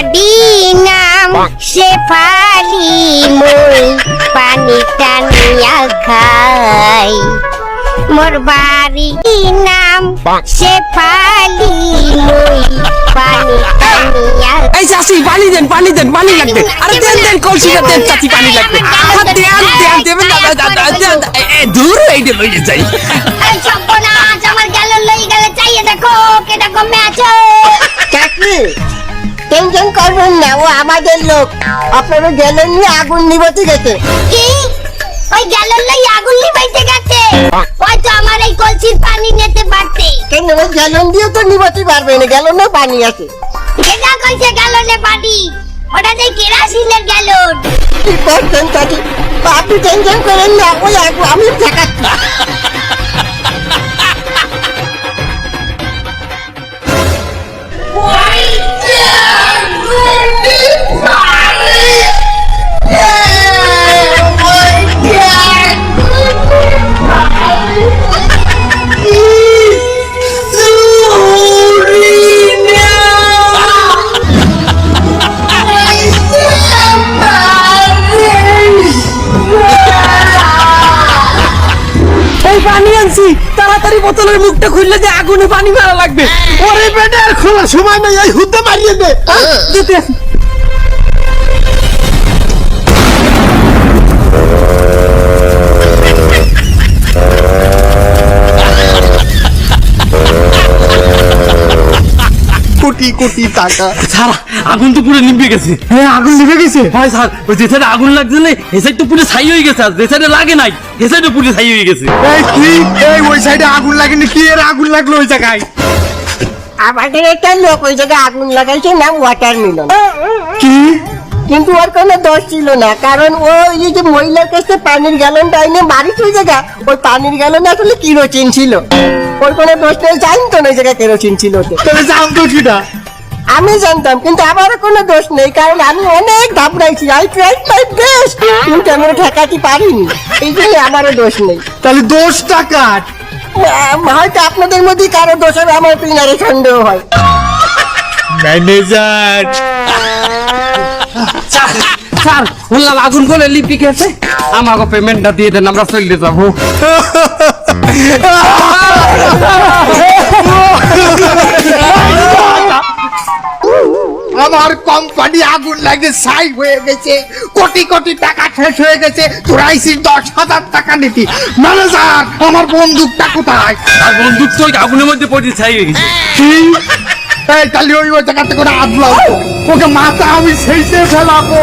নাম শেফালি মই পানি টানিয়া খাই। মোর বাড়ি নাম শেফালি মই পানি টানিয়া এই চাষি পানি দেন পানি দেন পানি লাগবে। আরে দেন দেন কলসিটা দেন চাচি পানি লাগবে। দেন দেন দেবেন দূর এইটা লইয়ে যাই। এই সর্বনাশ আমার গেল লই গেলে চাইয়ে দেখো কেটা কমে আছে চাকরি টেনশন করবেন না ও আমাদের লোক। আপনারা গেলেন নিয়ে আগুন নিবতে গেছে। কি? ওই গেল লই আগুন লিবাইতে গেছে? ওই তো আমার এই কলসির পানি নিতে পারতে কেন? ওই গ্যালন দিয়ে তো নিবতে পারবে না গ্যালনে পানি আছে। কেটা কইছে গেলনে পানি। ওটা যে কেরাসিনের গেলন কি করছেন চাচি আপনি টেনশন করেন না ওই আগুন আমি ঠেকাচ্ছি এই পানি আনছি। তাড়াতাড়ি বোতলের মুখটা খুললে যে আগুনে পানি মারা লাগবে। ওরে বেটা আর খোলার সময় নেই এই হুদ্দে মারিয়ে দে। দিতে কোটি কোটি টাকা। স্যার আগুন তো পুরো নিভে গেছে। হ্যাঁ আগুন নিভে গেছে। হয় স্যার ওই যে সাইডে আগুন লাগছে না এই সাইড তো পুরো ছাই হয়ে গেছে আর যে সাইডে লাগে নাই এ সাইডে পুরো ছাই হয়ে গেছে। এই কি এই ওই সাইডে আগুন লাগেনি কি এর আগুন লাগল ওই জায়গায়? আমাদের একটা লোক ওই জায়গায় আগুন লাগাইছে নাম ওয়াটার মিলন কি? কিন্তু ওর কোনো দোষ ছিল না। কারণ ও ওই যে মহিলার কাছে পানির গ্যালনটা এনে মারিস ওই জায়গা ওই পানির গ্যালন আসলে কিরোচিন ছিল। ওর কোনো দোষ নেই জানতো না ওই জায়গায় কেরোচিন ছিল জানতো আমি জানতাম কিন্তু আমারও কোনো দোষ নেই কারণ আমি অনেক ঘাবড়াইছি। আই ট্রাই মাই বেস্ট কিন্তু আমি ঠেকাতে পারিনি। এই জন্য আমারও দোষ নেই। তাহলে দোষটা আহ, হয়তো আপনাদের মধ্যে কারও দোষ হবে আমার পিনারে সন্দেহ হয়। ম্যানেজার স্যার স্যার বললাম আগুন করে লিপি গেছে। আমাকে পেমেন্টটা দিয়ে দেন আমরা চলে যাব। আমার কোম্পানি আগুন লাগে ছাই হয়ে গেছে। কোটি কোটি টাকা শেষ হয়ে গেছে। তোরা আইসিস দশ হাজার টাকা নিতি ম্যানেজার আমার বন্দুকটা কোথায়? আর বন্দুক তো আগুনের মধ্যে পড়ে ছাই হয়ে গেছে। কি? এই তাহলে ওই ওই জায়গাতে করে আদলাও ওকে মাথা আমি সেইতে ফেলাবো।